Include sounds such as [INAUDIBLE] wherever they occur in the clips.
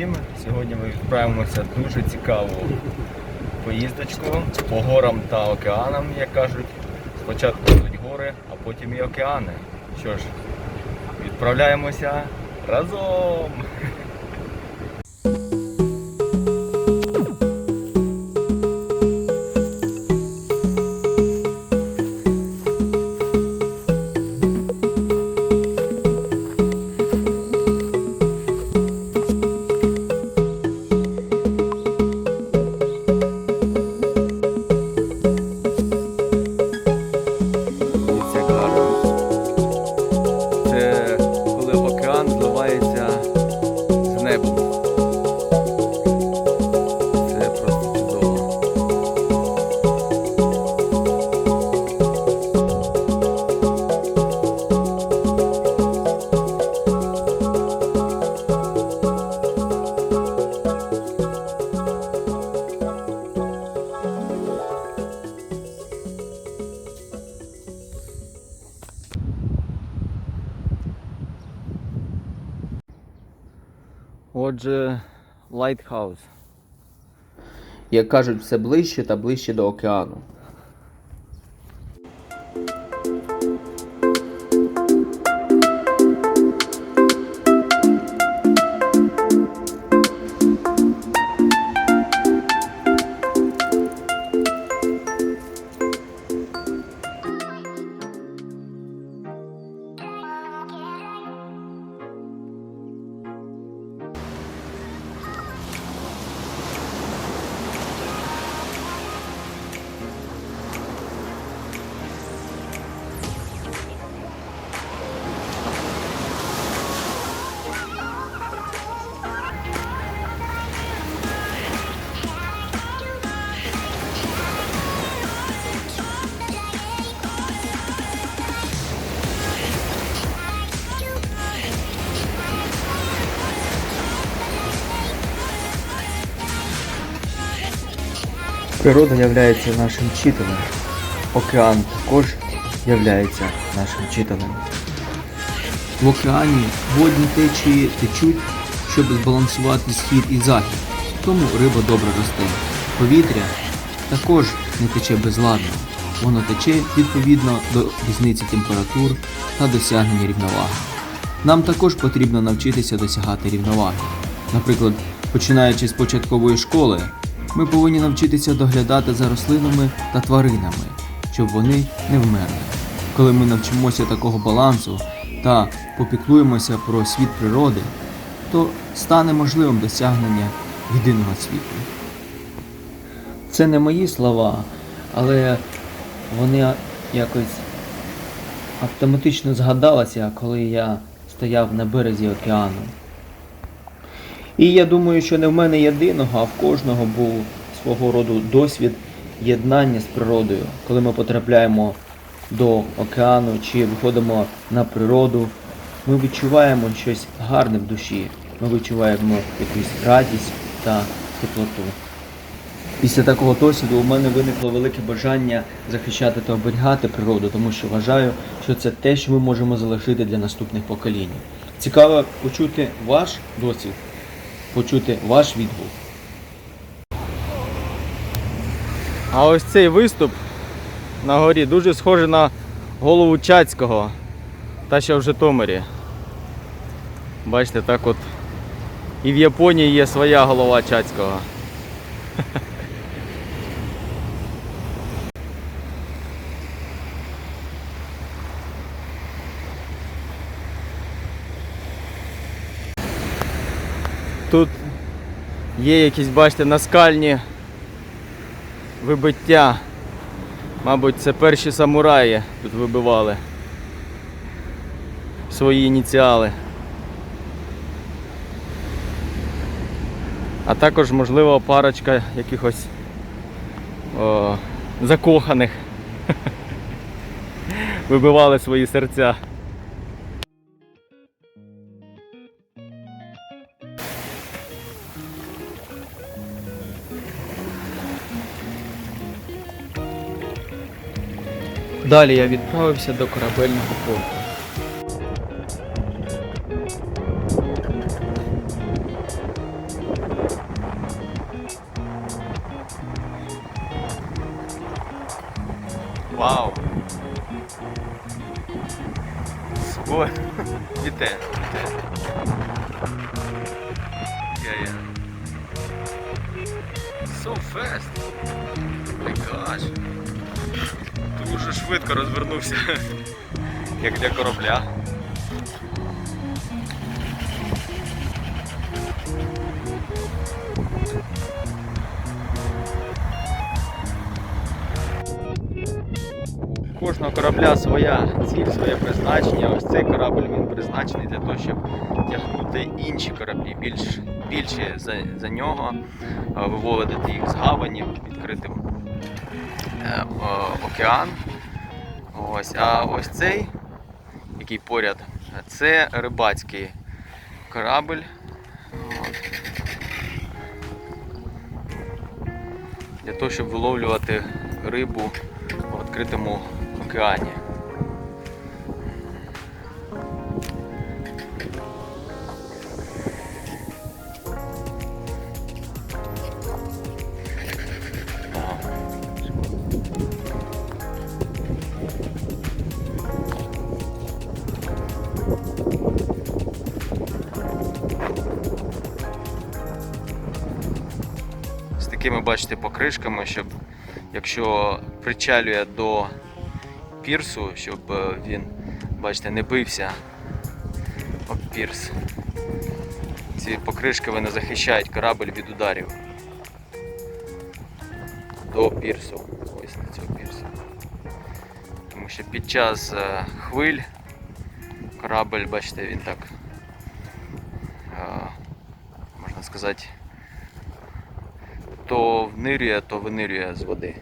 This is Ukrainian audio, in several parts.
всім! Сьогодні ми відправимося в дуже цікаву поїздочку по горам та океанам, як кажуть. Спочатку будуть гори, а потім і океани. Що ж, відправляємося разом! Лайтхаус. Як кажуть, все ближче та ближче до океану. Природа являється нашим вчителем. Океан також являється нашим вчителем. В океані водні течії течуть, щоб збалансувати схід і захід, тому риба добре росте. Повітря також не тече безладно, воно тече відповідно до різниці температур та досягнення рівноваги. Нам також потрібно навчитися досягати рівноваги. Наприклад, починаючи з початкової школи, ми повинні навчитися доглядати за рослинами та тваринами, щоб вони не вмерли. Коли ми навчимося такого балансу та попіклуємося про світ природи, то стане можливим досягнення єдиного світу. Це не мої слова, але вони якось автоматично згадалися, коли я стояв на березі океану. І я думаю, що не в мене єдиного, а в кожного був свого роду досвід єднання з природою, коли ми потрапляємо до океану чи виходимо на природу, ми відчуваємо щось гарне в душі, ми відчуваємо якусь радість та теплоту. Після такого досвіду у мене виникло велике бажання захищати та оберігати природу, тому що вважаю, що це те, що ми можемо залишити для наступних поколінь. Цікаво почути ваш досвід, почути ваш відгук. А ось цей виступ на горі дуже схожий на голову Чацького, та ще в Житомирі. Бачите, так от і в Японії є своя голова Чацького. Тут є якісь, бачите, наскальні вибиття. Мабуть, це перші самураї тут вибивали свої ініціали. А також, можливо, парочка якихось о, закоханих [LAUGHS] вибивали свої серця. Далі я відправився до корабельного порту. Вау! О, вітаю, вітаю. Yeah, yeah. So fast! Oh my gosh! Дуже швидко розвернувся. [LAUGHS] Як для корабля. Кожного корабля своя ціль, своє призначення. Ось цей корабль він призначений для того, щоб тягнути інші кораблі, більш, більше за, за нього, е, виводити їх з гавані, відкрити е, океан. Ось, а ось цей, який поряд, це рибацький корабль. От. Для того, щоб виловлювати рибу в відкритому океані. Такими, бачите, покришками, щоб якщо причалює до пірсу, щоб е, він, бачите, не бився об пірс. Ці покришки вони захищають корабль від ударів до пірсу. Ось на цього пірсу. Тому що під час е, хвиль корабль, бачите, він так, е, можна сказати, то внирює, то винирює з води.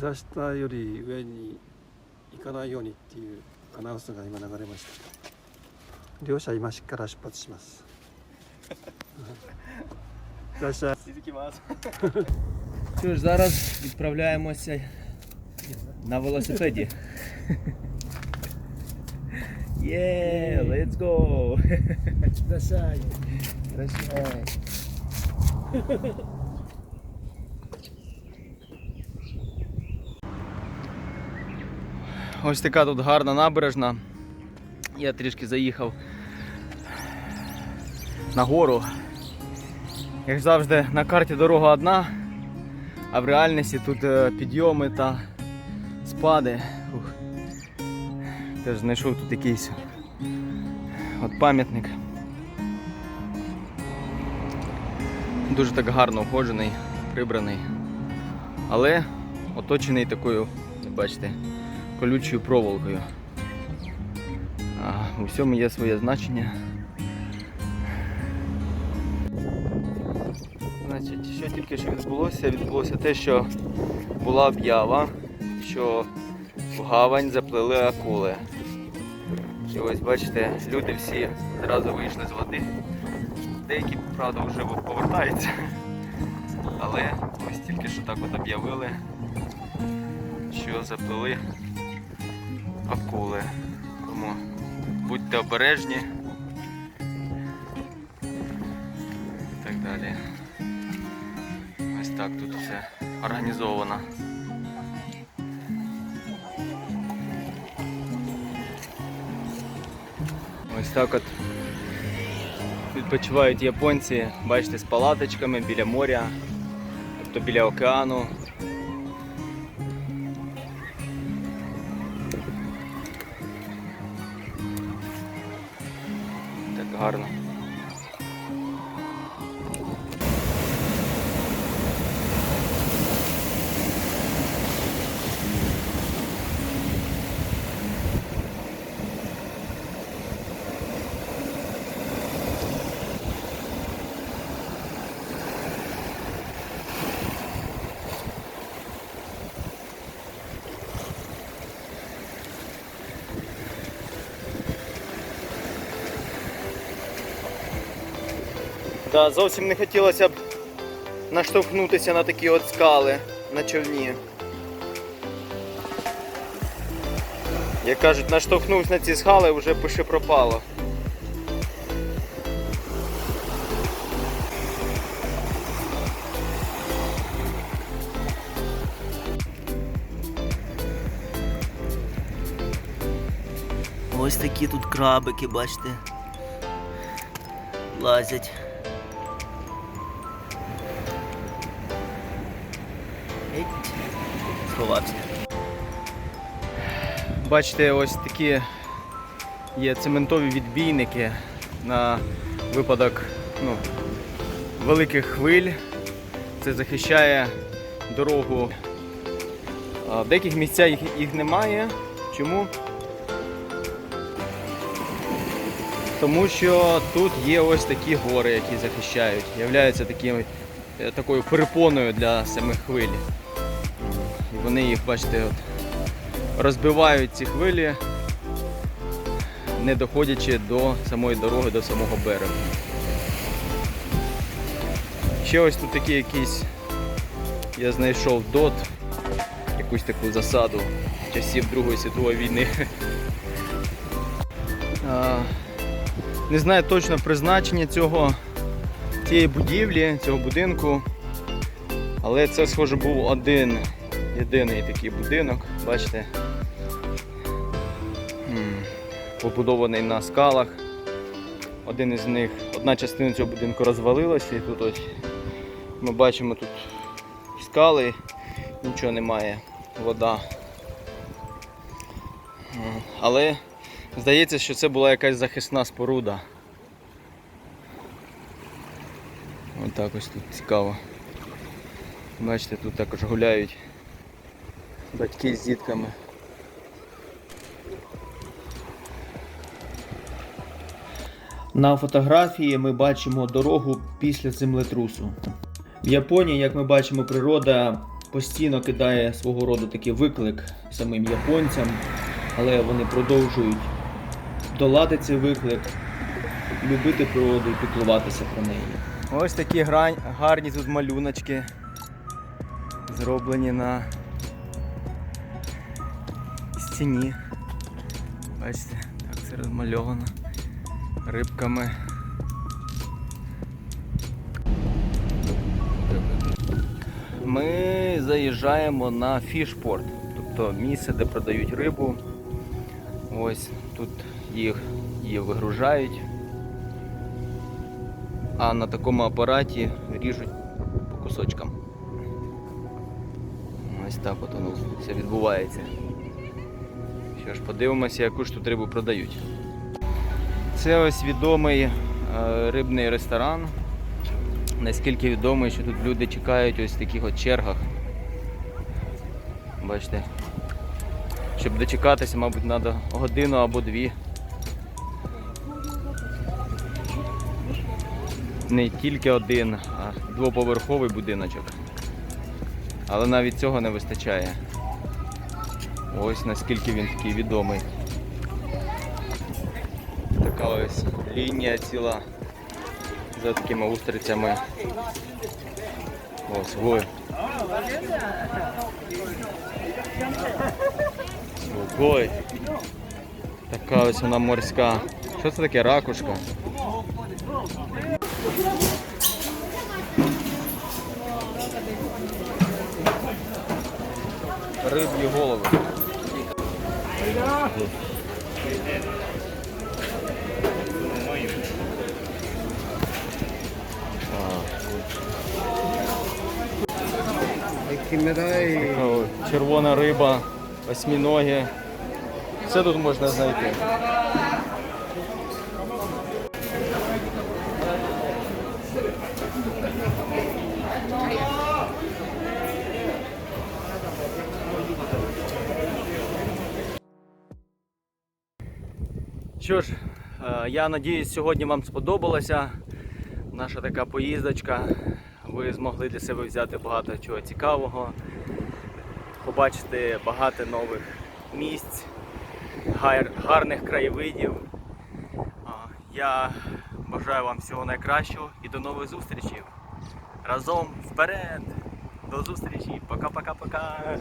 膝下より上に行かないようにっていうアナウンスが今流れました両者今しから出発しますいらっしゃい Що ж, зараз відправляємося на велосипеді. Є, let's go! いらっしゃい Прощай. Ось така тут гарна набережна. Я трішки заїхав на гору. Як завжди, на карті дорога одна, а в реальності тут е, підйоми та спади. Теж знайшов тут якийсь от пам'ятник. Дуже так гарно уходжений, прибраний. Але оточений такою, бачите, колючою проволокою. А, у всьому є своє значення. Значить, що тільки що відбулося? Відбулося те, що була об'ява, що в гавань заплили акули. І ось бачите, люди всі зразу вийшли з води. Деякі, правда, вже повертаються. Але ось тільки що так от об'явили, що заплили акули. Тому будьте обережні. І так далі. Ось так тут все організовано. Ось так от відпочивають японці, бачите, з палаточками біля моря, тобто біля океану. Да, зовсім не хотілося б наштовхнутися на такі от скали на човні. Як кажуть, наштовхнувся на ці скали, вже пише пропало. Ось такі тут крабики, бачите. Лазять. Сховався. Бачите, ось такі є цементові відбійники на випадок ну, великих хвиль. Це захищає дорогу. В деяких місцях їх, їх немає. Чому? Тому що тут є ось такі гори, які захищають, являються такими, е, такою перепоною для самих хвиль. Вони їх, бачите, от, розбивають ці хвилі, не доходячи до самої дороги, до самого берегу. Ще ось тут такі якісь, я знайшов дот, якусь таку засаду часів Другої світової війни. [LAUGHS] Не знаю точно призначення цього, цієї будівлі, цього будинку, але це, схоже, був один єдиний такий будинок, бачите, побудований на скалах. Один із них, одна частина цього будинку розвалилася і тут ось ми бачимо тут скали, нічого немає, вода. Але здається, що це була якась захисна споруда. Ось так ось тут цікаво. Бачите, тут також гуляють батьки з дітками. На фотографії ми бачимо дорогу після землетрусу. В Японії, як ми бачимо, природа постійно кидає свого роду такий виклик самим японцям, але вони продовжують долати цей виклик, любити природу і піклуватися про неї. Ось такі грань, гарні тут малюночки зроблені на стіні. Бачите, так це розмальовано рибками. Ми заїжджаємо на фішпорт, тобто місце, де продають рибу. Ось тут їх, її вигружають а на такому апараті ріжуть по кусочкам. Ось так от воно все відбувається. Що ж, подивимося, яку ж тут рибу продають. Це ось відомий е, рибний ресторан. Наскільки відомий, що тут люди чекають ось в таких от чергах. Бачите. Щоб дочекатися, мабуть, треба годину або дві. не тільки один, а двоповерховий будиночок. Але навіть цього не вистачає. Ось наскільки він такий відомий. Така ось лінія ціла за такими устрицями. Ось гой. Гой. Така ось вона морська. Що це таке ракушка? Риб'ї голови. Червона риба, осьміноги. Все тут можна знайти. Що ж, е, я надіюсь, сьогодні вам сподобалася наша така поїздочка. Ви змогли для себе взяти багато чого цікавого, побачити багато нових місць, гарних краєвидів. Я бажаю вам всього найкращого і до нових зустрічей. Разом вперед! До зустрічі! Пока-пока-пока!